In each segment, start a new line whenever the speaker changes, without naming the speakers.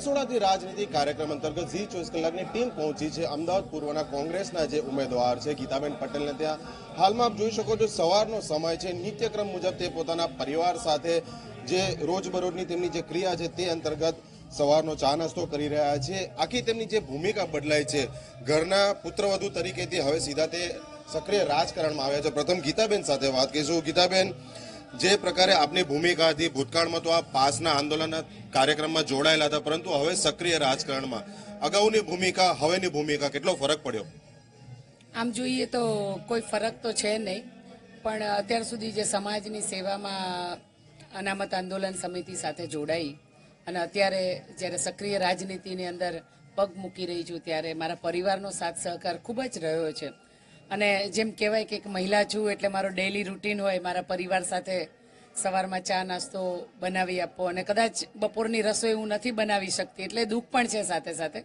રસોડાથી રાજનીતિ કાર્યક્રમ અંતર્ગત ઝી ચોવીસ કલાકની ટીમ પહોંચી છે. અમદાવાદ પૂર્વના કોંગ્રેસના જે ઉમેદવાર છે, ગીતાબેન પટેલને ત્યાં હાલમાં આપ જોઈ શકો છો, સવારનો સમય છે. નિત્યક્રમ મુજબ તે પોતાના પરિવાર સાથે જે રોજબરોજની તેમની જે ક્રિયા છે તે અંતર્ગત સવારનો ચા નાસ્તો કરી રહ્યા છે. આખી તેમની જે ભૂમિકા બદલાય છે, ઘરના પુત્રવધુ તરીકેથી હવે સીધા તે સક્રિય રાજકારણમાં આવ્યા છે. પ્રથમ ગીતાબેન સાથે વાત કરીશું. ગીતાબેન જે પ્રકારે આપની ભૂમિકા હતી, ભૂતકાળમાં તો આ પાસના આંદોલનના કાર્યક્રમમાં જોડાયેલા હતા, પરંતુ હવે સક્રિય રાજકારણમાં. અગાઉની ભૂમિકા, હવેની ભૂમિકા કેટલો ફરક પડ્યો?
આમ જોઈએ તો કોઈ ફરક તો છે નહીં, પણ અત્યાર સુધી જે સમાજની સેવામાં અનામત આંદોલન સમિતિ સાથે જોડાઈ અને અત્યારે જ્યારે સક્રિય રાજનીતિની અંદર પગ મૂકી રહી છું, ત્યારે મારા પરિવારનો સાથ સહકાર ખૂબ જ રહ્યો છે. અને જેમ કહેવાય કે એક મહિલા છું એટલે મારો ડેલી રૂટીન હોય, મારા પરિવાર સાથે સવારમાં ચા, નાસ્તો બનાવી આપવો અને કદાચ બપોરની રસોઈ હું નથી બનાવી શકતી, એટલે દુઃખ પણ છે સાથે સાથે.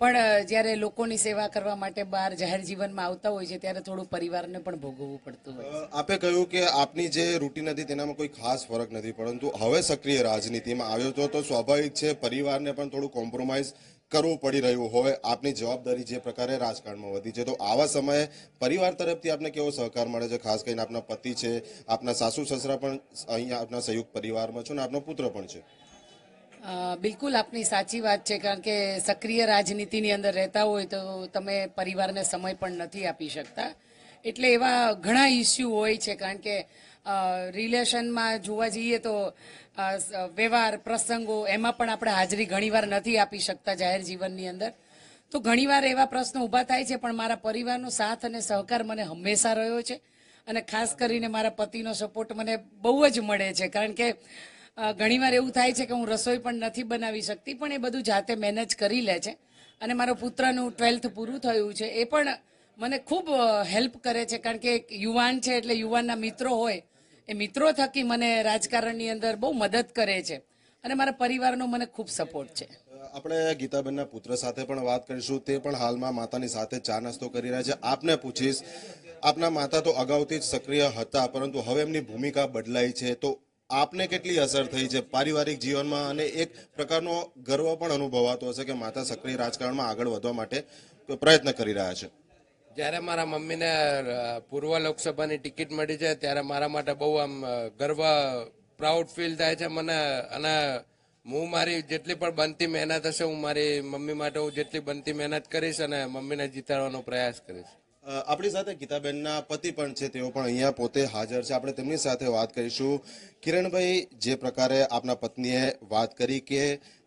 પણ જ્યારે લોકોની સેવા કરવા માટે બહાર જાહેર જીવનમાં આવતા હોય છે, ત્યારે થોડું પરિવારને પણ ભોગવવું પડતું હોય
આપે કહ્યું કે આપની જે રૂટીન હતી, તેનામાં કોઈ ખાસ ફરક નથી, પરંતુ હવે સક્રિય રાજનીતિમાં આવ્યો તો તો સ્વાભાવિક છે, પરિવારને પણ થોડું કોમ્પ્રોમાઇઝ કરવું પડી રહ્યું હોય. આપની જવાબદારી જે પ્રકારે રાજકારણમાં વધી છે, તો આવા સમયે પરિવાર તરફથી આપને કેવો સહકાર મળે છે? ખાસ કરીને આપના પતિ છે, આપના સાસુ સસરા પણ અહીંયા આપના સંયુક્ત પરિવારમાં છો અને આપનો પુત્ર પણ છે.
બિલકુલ આપની સાચી વાત છે, કારણ કે સક્રિય રાજનીતિની અંદર રહેતા હોય તો તમે પરિવારને સમય પણ નથી આપી શકતા. એટલે એવા ઘણા ઇસ્યુ હોય છે, કારણ કે રિલેશનમાં જોવા જઈએ તો વ્યવહાર, પ્રસંગો એમાં પણ આપણે હાજરી ઘણીવાર નથી આપી શકતા જાહેર જીવનની અંદર. તો ઘણીવાર એવા પ્રશ્નો ઊભા થાય છે, પણ મારા પરિવારનો સાથ અને સહકાર મને હંમેશા રહ્યો છે. અને ખાસ કરીને મારા પતિનો સપોર્ટ મને બહુ જ મળે છે, કારણ કે ઘણીવાર એવું થાય છે કે હું રસોઈ પણ નથી બનાવી શકતી, પણ એ બધું જાતે મેનેજ કરી લે છે. અને મારો પુત્રનું ટ્વેલ્થ પૂરું થયું છે, એ પણ મને ખૂબ હેલ્પ કરે છે, કારણ કે એક યુવાન છે એટલે યુવાનના મિત્રો હોય, એ મિત્રો થકી મને રાજકારણની અંદર બહુ મદદ કરે છે. અને મારા પરિવારનો મને ખૂબ સપોર્ટ છે.
આપણે ગીતાબેનના પુત્ર સાથે પણ વાત કરીશું, તે પણ હાલમાં માતાની સાથે ચા નાસ્તો કરી રહ્યા છે. આપને પૂછીશ, આપના માતા તો અગાઉથી જ સક્રિય હતા, પરંતુ હવે એમની ભૂમિકા બદલાઈ છે, તો આપને કેટલી અસર થઈ છે પારિવારિક જીવનમાં અને એક પ્રકારનો ગર્વ પણ અનુભવાતો હશે કે માતા સક્રિય રાજકારણમાં આગળ વધવા માટે પ્રયત્ન કરી રહ્યા છે.
જ્યારે મારા મમ્મીને પૂર્વ લોકસભાની ટિકિટ મળી છે, ત્યારે મારા માટે બહુ આમ ગર્વ, પ્રાઉડ ફીલ થાય છે મને. અને હું મારી જેટલી પણ બનતી મહેનત હશે, હું મારી મમ્મી માટે હું જેટલી બનતી મહેનત કરીશ અને મમ્મીને જીતાડવાનો પ્રયાસ કરીશ.
આપણી સાથે ગીતાબેનના પતિ પણ છે, તેઓ પણ અહીંયા પોતે હાજર છે. આપણે તેમની સાથે વાત કરીશું. કિરણભાઈ, જે પ્રકારે આપના પત્નીએ વાત કરી કે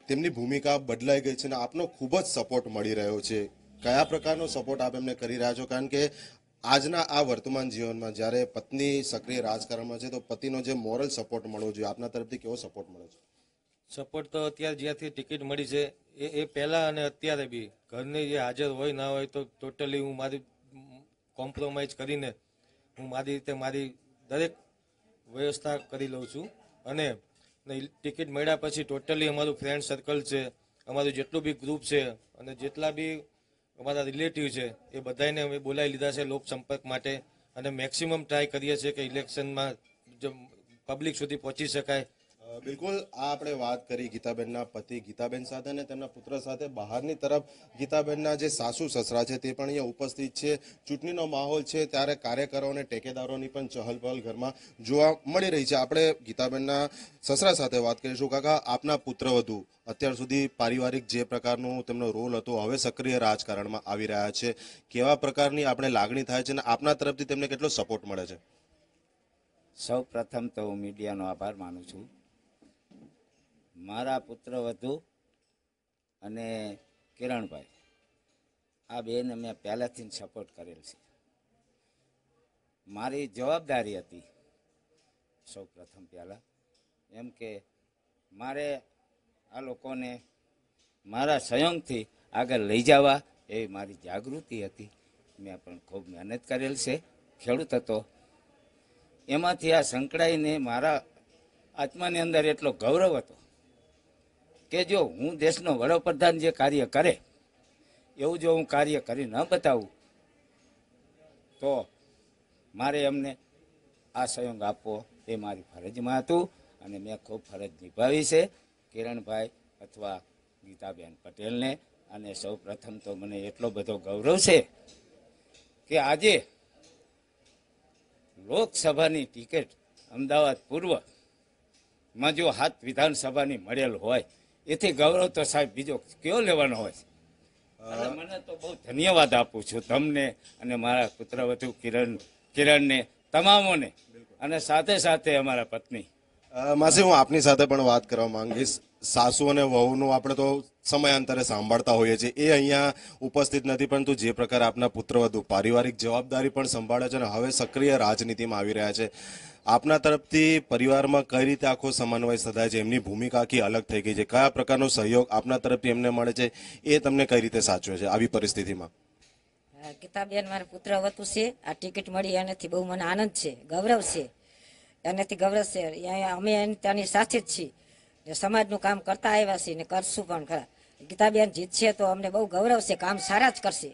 તેમની ભૂમિકા બદલાઈ ગઈ છે અને આપનો ખૂબ જ સપોર્ટ મળી રહ્યો છે. કયા પ્રકારનો સપોર્ટ આપ એમને કરી રહ્યા છો? કારણ કે આજના આ વર્તમાન જીવનમાં જ્યારે પત્ની સક્રિય રાજકારણમાં છે, તો પતિનો જે મોરલ સપોર્ટ મળવો જોઈએ. આપના તરફથી કેવો સપોર્ટ મળે છે?
સપોર્ટ તો અત્યારે જ્યાંથી ટિકિટ મળી છે, એ એ પહેલાં અને અત્યારે બી. ઘરની જે હાજર હોય, ના હોય, તો ટોટલી હું મારી કોમ્પ્રોમાઇઝ કરીને હું મારી રીતે મારી દરેક વ્યવસ્થા કરી લઉં છું. અને ટિકિટ મળ્યા પછી ટોટલી અમારું ફ્રેન્ડ સર્કલ છે, અમારું જેટલું બી ગ્રુપ છે અને જેટલા બી અમારા રિલેટિવ છે, એ બધાને અમે બોલાવી લીધા છે લોક સંપર્ક માટે. અને મેક્સિમમ ટ્રાય કરીએ છીએ કે ઇલેક્શનમાં પબ્લિક સુધી પહોંચી શકાય.
બિલકુલ, આ આપણે વાત કરી ગીતાબેનના પતિ ગીતાબેન સાથે અને તેમના પુત્ર સાથે. બહારની તરફ ગીતાબેનના જે સાસુ સસરા છે તે પણ અહીંયા ઉપસ્થિત છે. ચૂંટણીનો માહોલ છે, ત્યારે કાર્યકરો અને ટેકેદારોની પણ ચહલપહલ ઘરમાં જોવા મળી રહી છે. આપણે ગીતાબેનના સસરા સાથે વાત કરીશું. કાકા, આપના પુત્રવધુ અત્યાર સુધી પારિવારિક જે પ્રકારનું તેમનો રોલ હતો, હવે સક્રિય રાજકારણમાં આવી રહ્યા છે. કેવા પ્રકારની આપણે લાગણી થાય છે અને આપના તરફથી તેમને કેટલો સપોર્ટ મળે છે?
સૌ પ્રથમ તો હું મીડિયાનો આભાર માનું છું. મારા પુત્ર વધુ અને કિરણભાઈ. આ બેને મેં પહેલાંથી સપોર્ટ કરેલ છે. મારી જવાબદારી હતી સૌ પ્રથમ પહેલાં, એમ કે મારે આ લોકોને મારા સંયોગથી આગળ લઈ જવા એવી મારી જાગૃતિ હતી. મેં પણ ખૂબ મહેનત કરેલ છે, ખેડૂત હતો. એમાંથી આ સંકળાઈને મારા આત્માની અંદર એટલો ગૌરવ હતો. કે જો હું દેશનો વડાપ્રધાન જે કાર્ય કરે, એવું જો હું કાર્ય કરી ન બતાવું, તો મારે એમને આ સહયોગ આપવો એ મારી ફરજમાં હતું અને મેં ખૂબ ફરજ નિભાવી છે. કિરણભાઈ અથવા ગીતાબેન પટેલને અને સૌ પ્રથમ તો મને એટલો બધો ગૌરવ છે કે આજે લોકસભાની ટિકિટ અમદાવાદ પૂર્વમાં જો હાથ વિધાનસભાની મળેલ હોય એથી ગૌરવ તો સાહેબ બીજો કયો લેવાનો હોય? અને મને તો બહુ ધન્યવાદ આપું છું તમને અને મારા પુત્રવધુ કિરણ કિરણને તમામોને. અને સાથે સાથે અમારા પત્ની.
માસી હું આપની સાથે પણ વાત કરવા માંગીશ. સાસુ અને વહુનું આપણે તો સમયાંતરે સાંભળતા હોઈએ છીએ. એ અહીંયા ઉપસ્થિત નથી પરંતુ જે પ્રકારે આપના પુત્રવધુ પારિવારિક જવાબદારી પણ સંભાળે છે અને હવે સક્રિય રાજનીતિમાં આવી રહ્યા છે. આપના તરફથી પરિવારમાં કઈ રીતે આખો સમન્વય સધાય છે? એમની ભૂમિકા આખી અલગ થઈ ગઈ છે. કયા પ્રકારનો સહયોગ આપના તરફથી એમને મળે છે? એ તમને કઈ રીતે સાચવે છે આવી પરિસ્થિતિમાં?
ગીતાબેન મારા પુત્ર હતું છે. આ ટિકિટ મળી એનાથી બહુ મને આનંદ છે, ગૌરવ છે. એનાથી ગૌરવ છે. અમે ત્યાંની સાથે જ છીએ. સમાજનું કામ કરતા આવ્યા છીએ ને કરશું પણ ખરા. ગીતાબેન જીતશે તો અમને બહુ ગૌરવ છે. કામ સારા જ કરશે.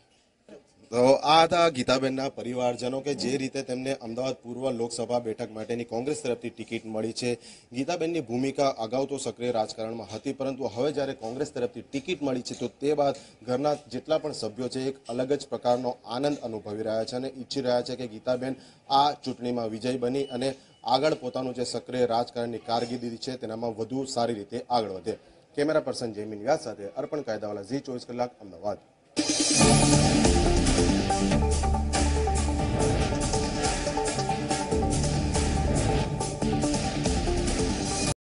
તો આ હતા ગીતાબેનના પરિવારજનો કે જે રીતે તેમને અમદાવાદ પૂર્વ લોકસભા બેઠક માટેની કોંગ્રેસ તરફથી ટિકિટ મળી છે. ગીતાબેનની ભૂમિકા અગાઉ તો સક્રિય રાજકારણમાં હતી, પરંતુ હવે જ્યારે કોંગ્રેસ તરફથી ટિકિટ મળી છે, તો તે બાદ ઘરના જેટલા પણ સભ્યો છે, એક અલગ જ પ્રકારનો આનંદ અનુભવી રહ્યા છે અને ઈચ્છી રહ્યા છે કે ગીતાબેન આ ચૂંટણીમાં વિજય બની અને આગળ પોતાનું જે સક્રિય રાજકારણની કારકિર્દી છે, તેનામાં વધુ સારી રીતે આગળ વધે. કેમેરા પર્સન જયમીન વ્યાસ સાથે અર્પણ કાયદાવાલા ઝી ચોવીસ કલાક, અમદાવાદ.